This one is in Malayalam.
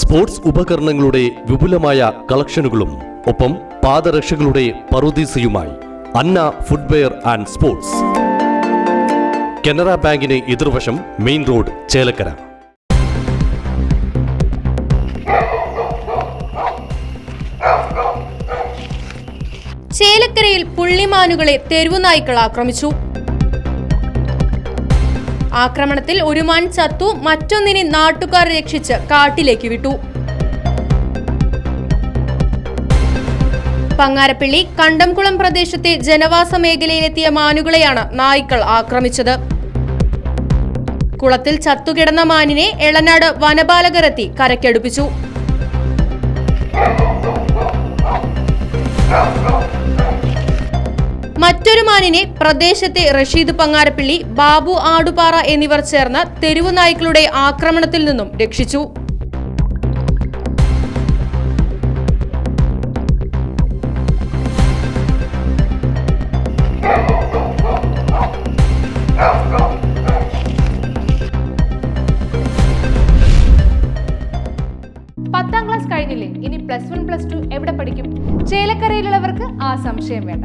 സ്പോർട്സ് ഉപകരണങ്ങളുടെ വിപുലമായ കളക്ഷനുകളും ഒപ്പം പാദരക്ഷകളുടെ പറുദീസയുമായി Anna footwear and sports. Canara ബാങ്കിന് എതിർവശം മെയിൻ റോഡ് ചേലക്കര. ചേലക്കരയിൽ പുള്ളിമാനുകളെ തെരുവുനായ്ക്കൾ ആക്രമിച്ചു. ആക്രമണത്തിൽ ഒരു മാൻ ചത്തു മറ്റൊന്നിനെ നാട്ടുകാർ രക്ഷിച്ച് കാട്ടിലേക്ക് വിട്ടു. പങ്ങാരപ്പള്ളി കണ്ടംകുളം പ്രദേശത്തെ ജനവാസ മേഖലയിലെത്തിയ മാനുകളെയാണ് നായ്ക്കൾ ആക്രമിച്ചത്. കുളത്തിൽ ചത്തുകിടന്ന മാനിനെ എളനാട് വനപാലകരെത്തി കരക്കടുപ്പിച്ചു മറ്റൊരു മാനിനെ പ്രദേശത്തെ റഷീദ് പങ്ങാരപ്പിള്ളി ബാബു ആടുപാറ എന്നിവർ ചേർന്ന് തെരുവു നായ്ക്കളുടെ ആക്രമണത്തിൽ നിന്നും രക്ഷിച്ചു. പത്താം ക്ലാസ് കഴിഞ്ഞില്ലേ? ഇനി പ്ലസ് വൺ പ്ലസ് ടു എവിടെ പഠിക്കും? ചേലക്കരയിലുള്ളവർക്ക് ആ സംശയം വേണ്ട.